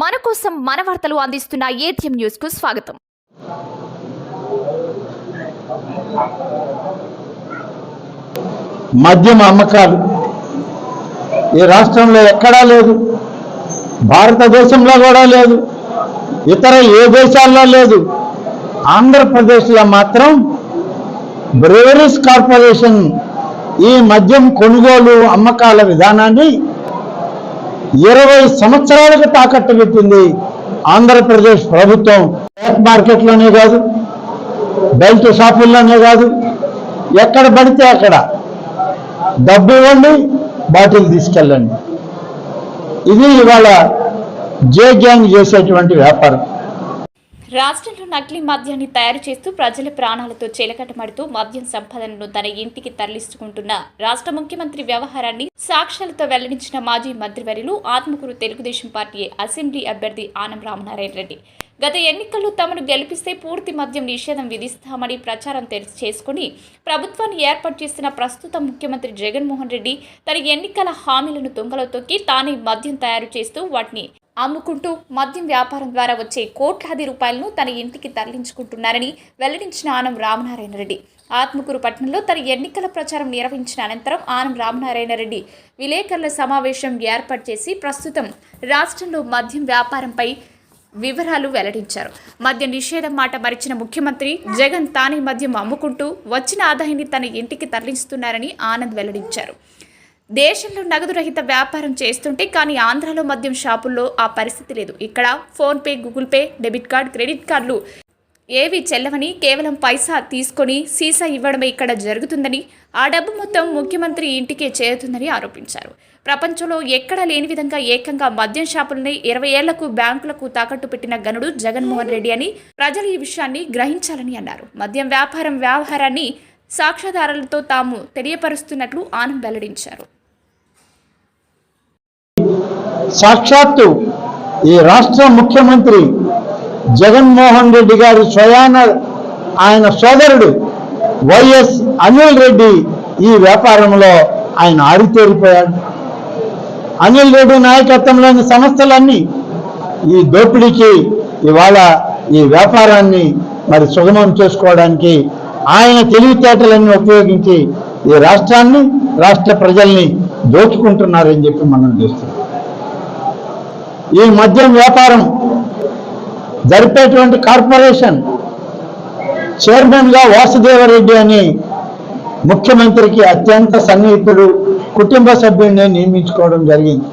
మన కోసం మన వార్తలు అందిస్తున్న ఏటీఎం న్యూస్కు స్వాగతం. మద్యం అమ్మకాలు. ఈ రాష్ట్రంలో ఎక్కడా లేదు. భారతదేశంలో కూడా లేదు. ఇతర ఏ దేశాల్లో లేదు. ఆంధ్రప్రదేశ్లో మాత్రం బ్రేవరీస్ కార్పొరేషన్ ఈ మద్యం కొనుగోలు అమ్మకాల విధానాన్ని ఇరవై సంవత్సరాలకు తాకట్టు పెట్టింది ఆంధ్రప్రదేశ్ ప్రభుత్వం. బ్లాక్ మార్కెట్లోనే కాదు బెల్ట్ షాపుల్లోనే కాదు ఎక్కడ పడితే అక్కడ డబ్బు ఇవ్వండి బాటిల్ తీసుకెళ్ళండి. ఇది ఇవాళ జే గ్యాంగ్ చేసేటువంటి వ్యాపారం. రాష్ట్రంలో నకిలీ మద్యాన్ని తయారు చేస్తూ ప్రజల ప్రాణాలతో చెలకటమడుతూ మద్యం సంపదను తన ఇంటికి తరలించుకుంటున్న రాష్ట్ర ముఖ్యమంత్రి వ్యవహారాన్ని సాక్ష్యాలతో వెల్లడించిన మాజీ మంత్రివర్యులు ఆత్మకూరు తెలుగుదేశం పార్టీ అసెంబ్లీ అభ్యర్థి ఆనం రామనారాయణ రెడ్డి. గత ఎన్నికల్లో తమను గెలిపిస్తే పూర్తి మద్యం నిషేధం విధిస్తామని ప్రచారం తెలిసి చేసుకుని ప్రభుత్వాన్ని ఏర్పాటు చేసిన ప్రస్తుత ముఖ్యమంత్రి జగన్మోహన్ రెడ్డి తన ఎన్నికల హామీలను తుంగలో తొక్కి తానే మద్యం తయారు చేస్తూ వాటిని అమ్ముకుంటూ మద్యం వ్యాపారం ద్వారా వచ్చే కోట్లాది రూపాయలను తన ఇంటికి తరలించుకుంటున్నారని వెల్లడించిన ఆనం రామనారాయణ రెడ్డి. ఆత్మకూరు పట్టణంలో తన ఎన్నికల ప్రచారం నిర్వహించిన అనంతరం ఆనం రామనారాయణ రెడ్డి విలేకరుల సమావేశం ఏర్పాటు చేసి ప్రస్తుతం రాష్ట్రంలో మద్యం వ్యాపారంపై వివరాలు వెల్లడించారు. మద్య నిషేధం మాట మరిచిన ముఖ్యమంత్రి జగన్ తానే మద్యం అమ్ముకుంటూ వచ్చిన ఆదాయాన్ని తన ఇంటికి తరలిస్తున్నారని ఆనంద్ వెల్లడించారు. దేశంలో నగదు రహిత వ్యాపారం చేస్తుంటే కానీ ఆంధ్రాలో మద్యం షాపుల్లో ఆ పరిస్థితి లేదు. ఇక్కడ PhonePe Google Pay debit card credit కార్డులు ఏవి చెల్లవని కేవలం పైసా తీసుకొని సీసా ఇవ్వడమే ఇక్కడ జరుగుతుందని ఆ డబ్బు మొత్తం ముఖ్యమంత్రి ఇంటికే చేరుతుందని ఆరోపించారు. ప్రపంచంలో ఎక్కడా లేని విధంగా ఏకంగా మద్యం షాపుల్ని ఇరవై ఏళ్ళకు బ్యాంకులకు తాకట్టు పెట్టిన గనుడు జగన్మోహన్ రెడ్డి అని ప్రజలు ఈ విషయాన్ని గ్రహించాలని అన్నారు. మద్యం వ్యాపారం వ్యవహారాన్ని సాక్ష్యాధారాలతో తాము తెలియపరుస్తున్నట్లు ఆనంద్ వెల్లడించారు. సాక్షాత్తు ఈ రాష్ట్ర ముఖ్యమంత్రి జగన్మోహన్ రెడ్డి గారి స్వయాన ఆయన సోదరుడు వైఎస్ అనిల్ రెడ్డి ఈ వ్యాపారంలో ఆయన ఆరితేరిపోయాడు. అనిల్ రెడ్డి నాయకత్వంలోని సంస్థలన్నీ ఈ దోపిడీకి ఇవాళ ఈ వ్యాపారాన్ని మరి సుగమం చేసుకోవడానికి ఆయన తెలివితేటలన్నీ ఉపయోగించి ఈ రాష్ట్రాన్ని రాష్ట్ర ప్రజల్ని దోచుకుంటున్నారని చెప్పి మనం చూస్తున్నాం. ఈ మద్యం వ్యాపారం జరిపేటువంటి కార్పొరేషన్ చైర్మన్గా వాసుదేవరెడ్డి అని ముఖ్యమంత్రికి అత్యంత సన్నిహితుడు కుటుంబ సభ్యుడిని నియమించుకోవడం జరిగింది.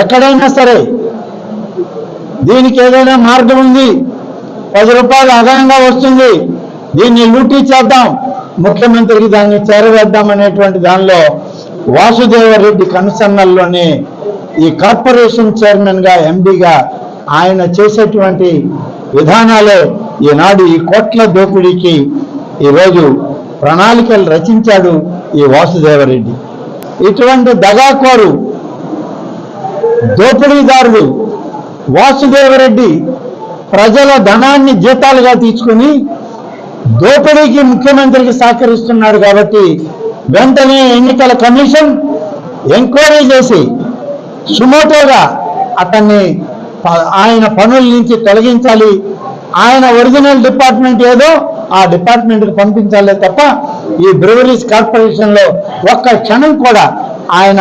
ఎక్కడైనా సరే దీనికి ఏదైనా మార్గం ఉంది పది రూపాయలు అదనంగా వస్తుంది దీన్ని లూటీ చేద్దాం ముఖ్యమంత్రికి దాన్ని చేరవేద్దాం అనేటువంటి దానిలో వాసుదేవరెడ్డి కనుసన్నల్లోనే ఈ కార్పొరేషన్ చైర్మన్గా ఎండిగా ఆయన చేసేటువంటి విధానాలే ఈనాడు ఈ కోట్ల దోపిడీకి ఈరోజు ప్రణాళికలు రచించాడు ఈ వాసుదేవరెడ్డి. ఇటువంటి దగాకోరు దోపిడీదారుడు వాసుదేవరెడ్డి ప్రజల ధనాన్ని జీతాలుగా తీసుకుని దోపిడీకి ముఖ్యమంత్రికి సహకరిస్తున్నాడు కాబట్టి వెంటనే ఎన్నికల కమిషన్ ఎంక్వైరీ చేసి సుమోటోగా అతన్ని ఆయన పనుల నుంచి తొలగించాలి. ఆయన ఒరిజినల్ డిపార్ట్మెంట్ ఏదో ఆ డిపార్ట్మెంట్కి పంపించాలే తప్ప ఈ బ్రివరీస్ కార్పొరేషన్లో ఒక్క క్షణం కూడా ఆయన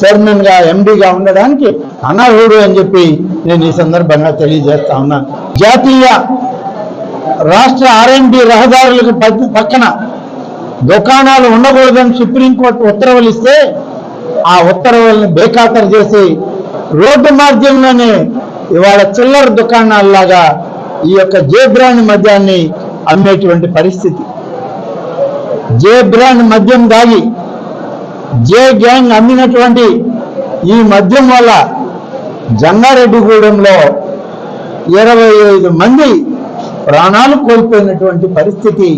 చైర్మన్గా ఎండీగా ఉండడానికి అనర్హుడు అని చెప్పి నేను ఈ సందర్భంగా తెలియజేస్తా ఉన్నాను జాతీయ రాష్ట్ర ఆర్ఎండి రహదారులకు పక్కన దుకాణాలు ఉండకూడదని సుప్రీంకోర్టు ఉత్తర్వులు ఇస్తే ఆ ఉత్తర్వులను బేఖాతరు చేసి రోడ్డు మార్గంలోనే ఇవాళ చిల్లర దుకాణాల్లాగా ఈ యొక్క జే బ్రాండ్ మద్యాన్ని అమ్మేటువంటి పరిస్థితి. జే బ్రాండ్ మద్యం దాగి జే గ్యాంగ్ అమ్మినటువంటి ఈ మద్యం వల్ల జంగారెడ్డిగూడెంలో ఇరవై ఐదు మంది ప్రాణాలు కోల్పోయినటువంటి పరిస్థితి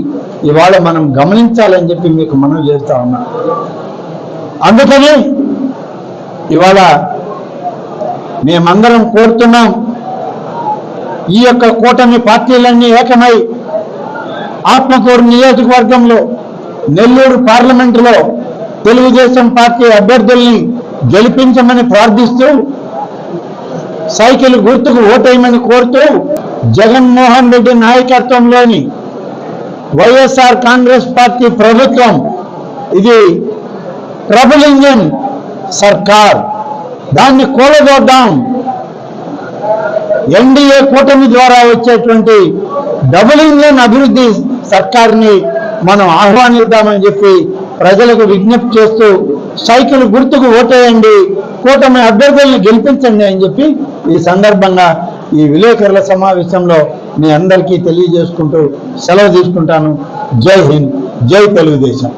ఇవాళ మనం గమనించాలని చెప్పి మీకు మనం చేస్తా ఉన్నా. అందుకని ఇవాళ మేమందరం కోరుతున్నాం ఈ యొక్క కూటమి పార్టీలన్నీ ఏకమై ఆత్మకూరు నియోజకవర్గంలో నెల్లూరు పార్లమెంటులో తెలుగుదేశం పార్టీ అభ్యర్థుల్ని గెలిపించమని ప్రార్థిస్తూ సైకిల్ గుర్తుకు ఓటేయమని కోరుతూ జగన్మోహన్ రెడ్డి నాయకత్వంలోని వైఎస్ఆర్ కాంగ్రెస్ పార్టీ ప్రభుత్వం ఇది ట్రబుల్ ఇంజన్ సర్కార్. దాన్ని కూలదోద్దాం ఎన్డీఏ కూటమి ద్వారా వచ్చేటువంటి డబుల్ ఇంజన్ అభివృద్ధి సర్కార్ని మనం ఆహ్వానిద్దామని చెప్పి ప్రజలకు విజ్ఞప్తి చేస్తూ సైకిల్ గుర్తుకు ఓటేయండి కూటమి అభ్యర్థుల్ని గెలిపించండి అని చెప్పి ఈ సందర్భంగా ఈ విలేకరుల సమావేశంలో మీ అందరికీ తెలియజేసుకుంటూ సెలవు తీసుకుంటాను. జై హింద్ జై తెలుగుదేశం.